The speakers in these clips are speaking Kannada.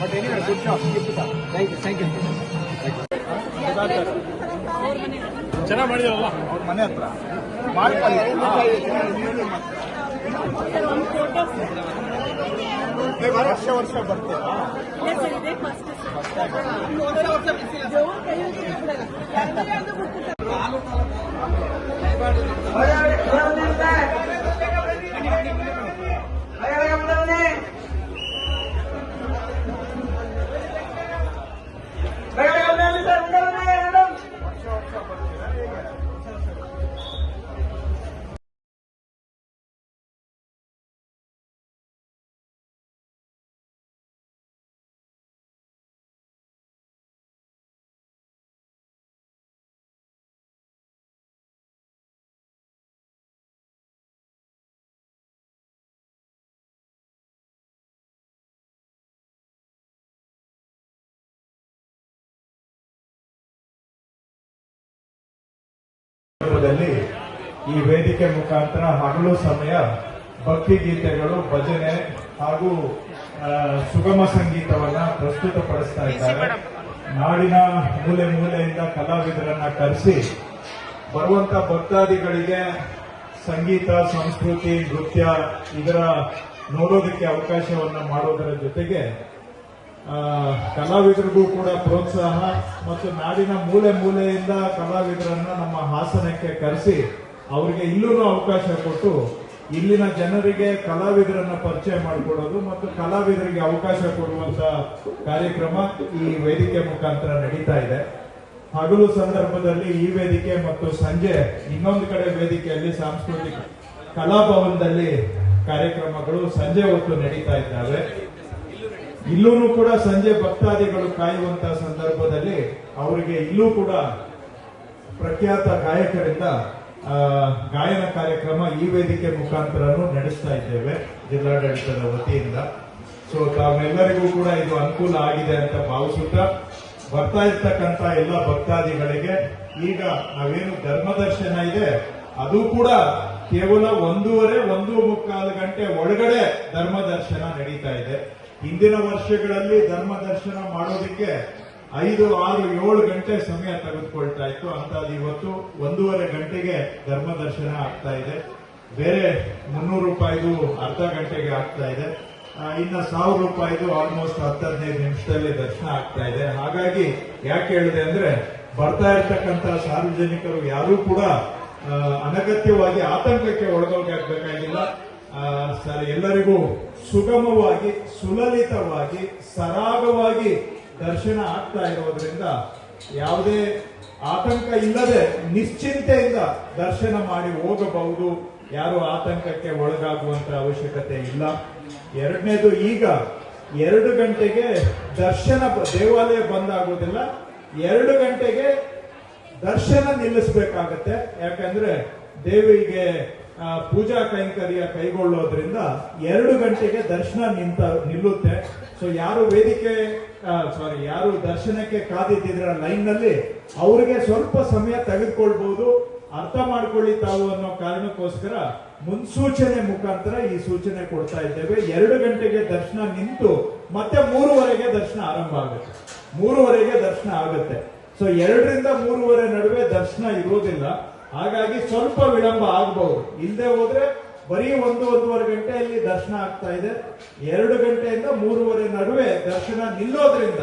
But anyway good job thank you thank you ಚೆನ್ನಾಗಿ ಮಾಡಿದಾರಲ್ಲ? ಅವ್ರ ಮನೆ ಹತ್ರ. ವರ್ಷ ವರ್ಷ ಬರ್ತೀರಾ? ಈ ವೇದಿಕೆ ಮುಖಾಂತರ ಹಗಲು ಸಮಯ ಭಕ್ತಿ ಗೀತೆಗಳು ಭಜನೆ ಹಾಗೂ ಸುಗಮ ಸಂಗೀತವನ್ನ ಪ್ರಸ್ತುತಪಡಿಸ್ತಾ ಇದ್ದಾರೆ. ನಾಡಿನ ಮೂಲೆ ಮೂಲೆಯಿಂದ ಕಲಾವಿದರನ್ನ ಕರೆಸಿ ಬರುವಂತ ಭಕ್ತಾದಿಗಳಿಗೆ ಸಂಗೀತ ಸಂಸ್ಕೃತಿ ನೃತ್ಯ ಇದರ ನೋಡೋದಕ್ಕೆ ಅವಕಾಶವನ್ನ ಮಾಡೋದರ ಜೊತೆಗೆ ಕಲಾವಿದರಿಗೂ ಕೂಡ ಪ್ರೋತ್ಸಾಹ ಮತ್ತು ನಾಡಿನ ಮೂಲೆ ಮೂಲೆಯಿಂದ ಕಲಾವಿದರನ್ನ ನಮ್ಮ ಹಾಸನಕ್ಕೆ ಕರೆಸಿ ಅವರಿಗೆ ಇಲ್ಲೂ ಅವಕಾಶ ಕೊಟ್ಟು ಇಲ್ಲಿನ ಜನರಿಗೆ ಕಲಾವಿದರನ್ನ ಪರಿಚಯ ಮಾಡಿಕೊಡೋದು ಮತ್ತು ಕಲಾವಿದರಿಗೆ ಅವಕಾಶ ಕೊಡುವಂತ ಕಾರ್ಯಕ್ರಮ ಈ ವೇದಿಕೆ ಮುಖಾಂತರ ನಡೀತಾ ಇದೆ. ಹಗಲು ಸಂದರ್ಭದಲ್ಲಿ ಈ ವೇದಿಕೆ ಮತ್ತು ಸಂಜೆ ಇನ್ನೊಂದು ಕಡೆ ವೇದಿಕೆಯಲ್ಲಿ ಸಾಂಸ್ಕೃತಿಕ ಕಲಾಭವನದಲ್ಲಿ ಕಾರ್ಯಕ್ರಮಗಳು ಸಂಜೆ ಹೊತ್ತು ನಡೀತಾ ಇದ್ದಾವೆ. ಇಲ್ಲೂ ಕೂಡ ಸಂಜೆ ಭಕ್ತಾದಿಗಳು ಕಾಯುವಂತ ಸಂದರ್ಭದಲ್ಲಿ ಅವರಿಗೆ ಇಲ್ಲೂ ಕೂಡ ಪ್ರಖ್ಯಾತ ಗಾಯಕರಿಂದ ಗಾಯನ ಕಾರ್ಯಕ್ರಮ ಈ ವೇದಿಕೆ ಮುಖಾಂತರನೂ ನಡೆಸ್ತಾ ಇದ್ದೇವೆ ಜಿಲ್ಲಾಡಳಿತದ ವತಿಯಿಂದ. ಸೊ ತಾವೆಲ್ಲರಿಗೂ ಕೂಡ ಇದು ಅನುಕೂಲ ಆಗಿದೆ ಅಂತ ಭಾವಿಸುತ್ತಾ ಬರ್ತಾ ಇರ್ತಕ್ಕಂತ ಎಲ್ಲ ಭಕ್ತಾದಿಗಳಿಗೆ ಈಗ ನಾವೇನು ಧರ್ಮದರ್ಶನ ಇದೆ, ಅದು ಕೂಡ ಕೇವಲ ಒಂದೂವರೆ, ಒಂದು ಮುಕ್ಕಾಲು ಗಂಟೆ ಒಳಗಡೆ ಧರ್ಮದರ್ಶನ ನಡೀತಾ ಇದೆ. ಹಿಂದಿನ ವರ್ಷಗಳಲ್ಲಿ ಧರ್ಮ ದರ್ಶನ ಮಾಡೋದಕ್ಕೆ ಐದು ಆರು ಏಳು ಗಂಟೆ ಸಮಯ ತೆಗೆದುಕೊಳ್ತಾ ಇತ್ತು. ಅಂತದ್ದು ಇವತ್ತು ಒಂದೂವರೆ ಗಂಟೆಗೆ ಧರ್ಮ ದರ್ಶನ ಆಗ್ತಾ ಇದೆ. ಬೇರೆ ಮುನ್ನೂರು ರೂಪಾಯಿದು ಅರ್ಧ ಗಂಟೆಗೆ ಆಗ್ತಾ ಇದೆ. ಇನ್ನು ಸಾವಿರ ರೂಪಾಯಿದು ಆಲ್ಮೋಸ್ಟ್ ಹತ್ತು ಹದಿನೈದು ನಿಮಿಷದಲ್ಲಿ ದರ್ಶನ ಆಗ್ತಾ ಇದೆ. ಹಾಗಾಗಿ ಯಾಕೆ ಹೇಳಿದೆ ಅಂದ್ರೆ ಬರ್ತಾ ಇರ್ತಕ್ಕಂಥ ಸಾರ್ವಜನಿಕರು ಯಾರೂ ಕೂಡ ಅನಗತ್ಯವಾಗಿ ಆತಂಕಕ್ಕೆ ಒಳಗೋಗಿ ಆ, ಸರ್ ಎಲ್ಲರಿಗೂ ಸುಗಮವಾಗಿ, ಸುಲಲಿತವಾಗಿ, ಸರಾಗವಾಗಿ ದರ್ಶನ ಆಗ್ತಾ ಇರೋದ್ರಿಂದ ಯಾವುದೇ ಆತಂಕ ಇಲ್ಲದೆ ನಿಶ್ಚಿಂತೆಯಿಂದ ದರ್ಶನ ಮಾಡಿ ಹೋಗಬಹುದು. ಯಾರು ಆತಂಕಕ್ಕೆ ಒಳಗಾಗುವಂತ ಅವಶ್ಯಕತೆ ಇಲ್ಲ. ಎರಡನೇದು ಈಗ ಎರಡು ಗಂಟೆಗೆ ದರ್ಶನ ದೇವಾಲಯ ಬಂದಾಗೋದಿಲ್ಲ. ಎರಡು ಗಂಟೆಗೆ ದರ್ಶನ ನಿಲ್ಲಿಸಬೇಕಾಗತ್ತೆ. ಯಾಕಂದ್ರೆ ದೇವಿಗೆ ಪೂಜಾ ಕೈಂಕರ್ಯ ಕೈಗೊಳ್ಳೋದ್ರಿಂದ ಎರಡು ಗಂಟೆಗೆ ದರ್ಶನ ನಿಂತ ನಿಲ್ಲುತ್ತೆ. ಸೊ ಯಾರು ವೇದಿಕೆ ಸಾರಿ ಯಾರು ದರ್ಶನಕ್ಕೆ ಕಾದಿದ್ದಿದ್ರ ಲೈನ್ನಲ್ಲಿ ಅವರಿಗೆ ಸ್ವಲ್ಪ ಸಮಯ ತೆಗೆದುಕೊಳ್ಬಹುದು ಅರ್ಥ ಮಾಡ್ಕೊಳ್ಳಿ ತಾವು ಅನ್ನೋ ಕಾರಣಕ್ಕೋಸ್ಕರ ಮುನ್ಸೂಚನೆ ಮುಖಾಂತರ ಈ ಸೂಚನೆ ಕೊಡ್ತಾ ಇದ್ದೇವೆ. ಎರಡು ಗಂಟೆಗೆ ದರ್ಶನ ನಿಂತು ಮತ್ತೆ ಮೂರುವರೆಗೆ ದರ್ಶನ ಆರಂಭ ಆಗುತ್ತೆ. ಮೂರುವರೆಗೆ ದರ್ಶನ ಆಗುತ್ತೆ. ಸೊ ಎರಡರಿಂದ ಮೂರುವರೆ ನಡುವೆ ದರ್ಶನ ಇರೋದಿಲ್ಲ. ಹಾಗಾಗಿ ಸ್ವಲ್ಪ ವಿಳಂಬ ಆಗಬಹುದು. ಇಲ್ಲದೆ ಹೋದ್ರೆ ಬರೀ ಒಂದು ಒಂದೂವರೆ ಗಂಟೆಯಲ್ಲಿ ದರ್ಶನ ಆಗ್ತಾ ಇದೆ. ಎರಡು ಗಂಟೆಯಿಂದ ಮೂರುವರೆ ನಡುವೆ ದರ್ಶನ ನಿಲ್ಲೋದ್ರಿಂದ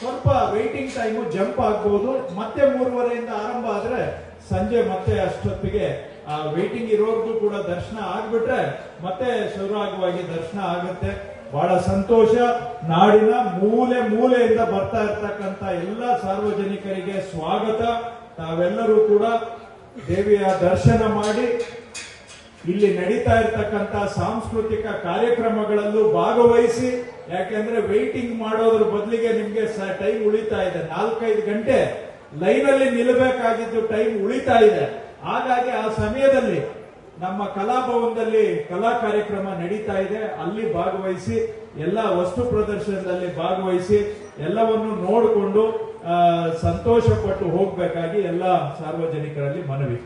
ಸ್ವಲ್ಪ ವೈಟಿಂಗ್ ಟೈಮು ಜಂಪ್ ಆಗ್ಬಹುದು. ಮತ್ತೆ ಮೂರುವರೆಯಿಂದ ಆರಂಭ ಆದ್ರೆ ಸಂಜೆ ಮತ್ತೆ ಅಷ್ಟೊತ್ತಿಗೆ, ಆ ವೇಟಿಂಗ್ ಇರೋರ್ಗೂ ಕೂಡ ದರ್ಶನ ಆಗ್ಬಿಟ್ರೆ ಮತ್ತೆ ಶುರುವಾಗುವಾಗಿ ದರ್ಶನ ಆಗುತ್ತೆ. ಬಹಳ ಸಂತೋಷ. ನಾಡಿನ ಮೂಲೆ ಮೂಲೆಯಿಂದ ಬರ್ತಾ ಇರ್ತಕ್ಕಂಥ ಎಲ್ಲ ಸಾರ್ವಜನಿಕರಿಗೆ ಸ್ವಾಗತ. ತಾವೆಲ್ಲರೂ ಕೂಡ ದೇವಿಯ ದರ್ಶನ ಮಾಡಿ ಇಲ್ಲಿ ನಡೀತಾ ಇರ್ತಕ್ಕಂಥ ಸಾಂಸ್ಕೃತಿಕ ಕಾರ್ಯಕ್ರಮಗಳಲ್ಲೂ ಭಾಗವಹಿಸಿ, ಯಾಕೆಂದ್ರೆ ವೆಯ್ಟಿಂಗ್ ಮಾಡೋದ್ರ ಬದಲಿಗೆ ನಿಮ್ಗೆ ಟೈಮ್ ಉಳಿತಾ ಇದೆ. ನಾಲ್ಕೈದು ಗಂಟೆ ಲೈನಲ್ಲಿ ನಿಲ್ಲಬೇಕಾಗಿದ್ದು ಟೈಮ್ ಉಳಿತಾ ಇದೆ. ಹಾಗಾಗಿ ಆ ಸಮಯದಲ್ಲಿ ನಮ್ಮ ಕಲಾಭವನದಲ್ಲಿ ಕಲಾ ಕಾರ್ಯಕ್ರಮ ನಡೀತಾ ಇದೆ. ಅಲ್ಲಿ ಭಾಗವಹಿಸಿ, ಎಲ್ಲ ವಸ್ತು ಪ್ರದರ್ಶನದಲ್ಲಿ ಭಾಗವಹಿಸಿ ಎಲ್ಲವನ್ನು ನೋಡಿಕೊಂಡು ಸಂತೋಷಪಟ್ಟು ಹೋಗಬೇಕಾಗಿ ಎಲ್ಲ ಸಾರ್ವಜನಿಕರಲ್ಲಿ ಮನವಿ.